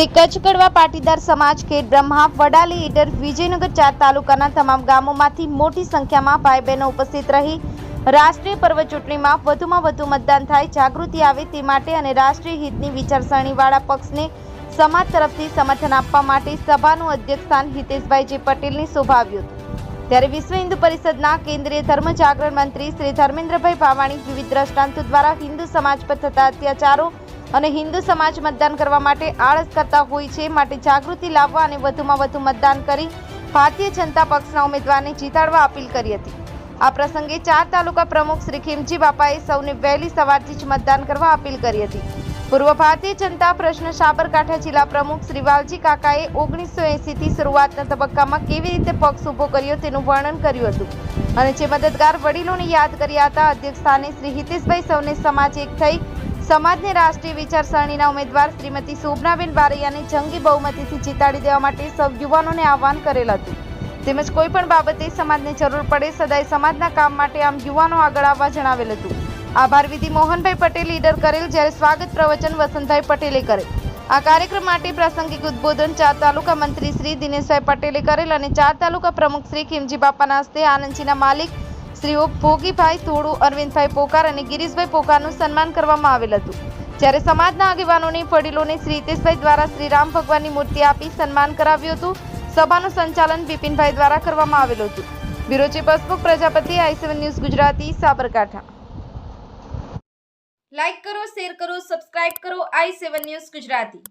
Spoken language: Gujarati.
શ્રી કચ્છ કડવા પાટીદાર સમાજ કે બ્રહ્મા વડાલી ઈડર વિજયનગર ચાર તાલુકાના તમામ ગામોમાંથી મોટી સંખ્યામાં ભાઈ બહેનો ઉપસ્થિત રહી રાષ્ટ્રીય પર્વ ચૂંટણીમાં વધુમાં વધુ મતદાન થાય, જાગૃતિ આવે તે માટે અને રાષ્ટ્રીય હિતની વિચારસરણીવાળા પક્ષને સમાજ તરફથી સમર્થન આપવા માટે સભાનું અધ્યક્ષસ્થાન હિતેશભાઈ જે પટેલની શોભાવ્યું ત્યારે વિશ્વ હિન્દુ પરિષદના કેન્દ્રીય ધર્મ જાગરણ મંત્રી શ્રી ધર્મેન્દ્રભાઈ ભાવાણી વિવિધ દ્રષ્ટાંતો દ્વારા હિન્દુ સમાજ પર થતા અત્યાચારો અને હિન્દુ સમાજ મતદાન કરવા માટે આળસ કરતા હોય છે, માટે જાગૃતિ લાવવા અને વધુમાં વધુ મતદાન કરી ભારતીય જનતા પક્ષના ઉમેદવારને જીતાડવા અપીલ કરી હતી. આ પ્રસંગે ચાર તાલુકા પ્રમુખ શ્રી ખીમજી બાપાએ સૌને વહેલી સવારથી જ મતદાન કરવા અપીલ કરી હતી. પૂર્વ ભારતીય જનતા પ્રશ્ન સાબરકાંઠા જિલ્લા પ્રમુખ શ્રી વાલજી કાકાએ ઓગણીસો એંસીથી શરૂઆતના તબક્કામાં કેવી રીતે પક્ષ ઊભો કર્યો તેનું વર્ણન કર્યું હતું. અને જે મદદગાર વડીલોને યાદ કર્યા હતા, અધ્યક્ષ સ્થાને શ્રી હિતેશભાઈ સૌને સમાજ એક થઈ સમાજને રાષ્ટ્રીય વિચારસરણીના ઉમેદવાર શ્રીમતી શોભનાબેન બારૈયાને જંગી બહુમતીથી જીતાડી દેવા માટે સૌ યુવાનોને આહવાન કરેલ હતું. તેમજ કોઈ પણ બાબતે સમાજને જરૂર પડે સદાય સમાજના કામ માટે આમ યુવાનો આગળ આવવા જણાવેલ હતું. આભાર વિધિ મોહનભાઈ પટેલ લીડર કરેલ જ્યારે સ્વાગત પ્રવચન વસંતભાઈ પટેલે કરેલ આ કાર્યક્રમ માટે પ્રાસંગિક ઉદ્બોધન ચાર તાલુકા મંત્રી શ્રી દિનેશભાઈ પટેલે કરેલ અને ચાર તાલુકા પ્રમુખ શ્રી ખીમજી બાપાના હસ્તે આનંદજીના માલિક શ્રીઓ ભોગીભાઈ થોડુ અરવિંદભાઈ પોકાર અને ગિરીશભાઈ પોકારનું સન્માન કરવામાં આવેલ હતું. જ્યારે સમાજના આગેવાનોને વડીલોને શ્રી હિતેશભાઈ દ્વારા શ્રી રામ ભગવાનની મૂર્તિ આપી સન્માન કરાવ્યું હતું, સભાનું સંચાલન બિપિનભાઈ દ્વારા કરવામાં આવેલું હતું. Bureau chief Prajapati, I seven news Gujarati, Sabarkantha. Like કરો, શેર કરો, સબસ્ક્રાઇબ કરો, આઈ સેવન ન્યૂઝ ગુજરાતી.